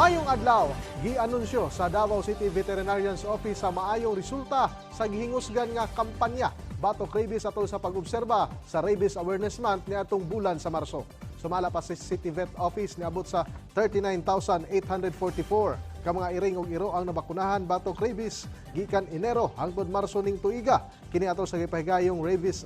Mayong adlaw, gi-anunsyo sa Davao City Veterinarian's Office sa maayong resulta sa gihingusgan nga kampanya batok rabies atol sa pag-obserba sa Rabies Awareness Month ni atong bulan sa Marso. Sumala pa sa City Vet Office niabot sa 39,844 ka mga iring ug iro ang nabakunahan batok rabies gikan Enero hangtod Marso ning tuiga. Kini atol sa gipahigayong rabies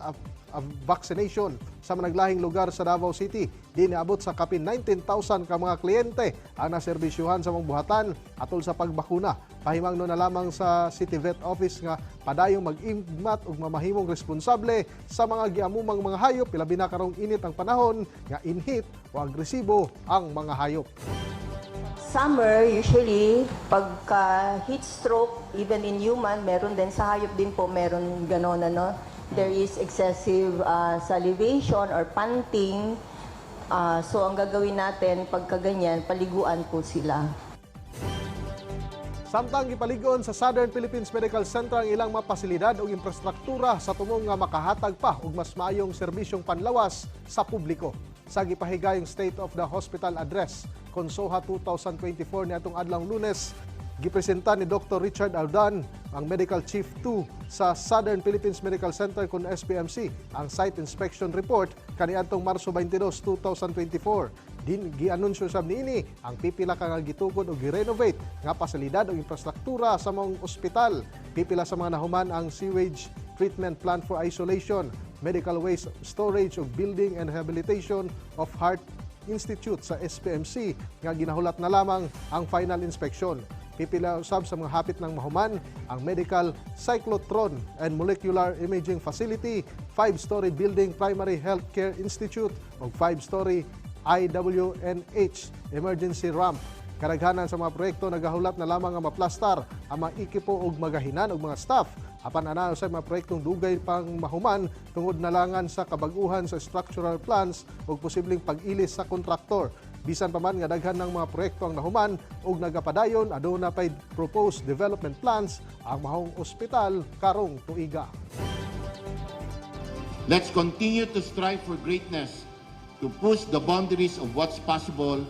vaccination sa managlahing lugar sa Davao City. Di niabot sa kapin 19,000 ka mga kliyente ang naserbisyuhan sa mga buhatan atol sa pagbakuna. Pahimangno na lamang sa City Vet Office nga padayong mag-immat ug mamahimong responsable sa mga giamumang mga hayop pilabi na karong init ang panahon nga inhit o agresibo ang mga hayop. Summer, usually, pagka heat stroke, even in human, meron din sa hayop din po, meron ganon, ano. There is excessive uh, salivation or panting. Uh, so, ang gagawin natin, pagka ganyan, paliguan po sila. Samtang gipaligon sa Southern Philippines Medical Center ang ilang mga pasilidad ug infrastruktura sa tumong nga makahatag pa og mas maayong serbisyong panlawas sa publiko. Sa gipahigayong State of the Hospital Address, Konsoha 2024 ni atong adlang Lunes, gipresenta ni Dr. Richard Aldan, ang Medical Chief 2 sa Southern Philippines Medical Center kun SPMC, ang Site Inspection Report kaniadtong Marso 22, 2024. Din gianunsyo sab niini ang pipila ka nga gitukod o gi-renovate nga pasilidad o infrastruktura sa mga ospital. Pipila sa mga nahuman ang sewage treatment plant for isolation, medical waste storage ug building and rehabilitation of heart Institute sa SPMC nga ginahulat na lamang ang final inspection. Pipila usab sa mga hapit ng mahuman ang Medical Cyclotron and Molecular Imaging Facility, 5-story building Primary Healthcare Institute ug 5-story IWNH Emergency Ramp. Karaghanan sa mga proyekto nagahulat na lamang ang maplastar ang mga ekipo ug magahinan ug mga staff apan ana sa mga proyektong dugay pang mahuman tungod na langan sa kabaguhan sa structural plans ug posibleng pag-ilis sa kontraktor. Bisan pa man nga daghan ng mga proyekto ang nahuman ug nagapadayon aduna pay proposed development plans ang mahong ospital karong tuiga. Let's continue to strive for greatness, to push the boundaries of what's possible,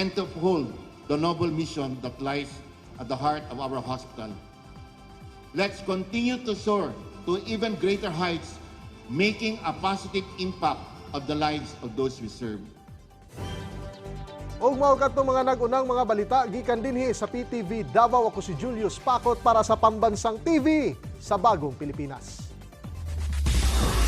and to uphold the noble mission that lies at the heart of our hospital. Let's continue to soar to even greater heights, making a positive impact of the lives of those we serve. Og mao kadtong mga nagunang mga balita gikan dinhi sa PTV Davao ako si Julius Pakot para sa Pambansang TV sa Bagong Pilipinas.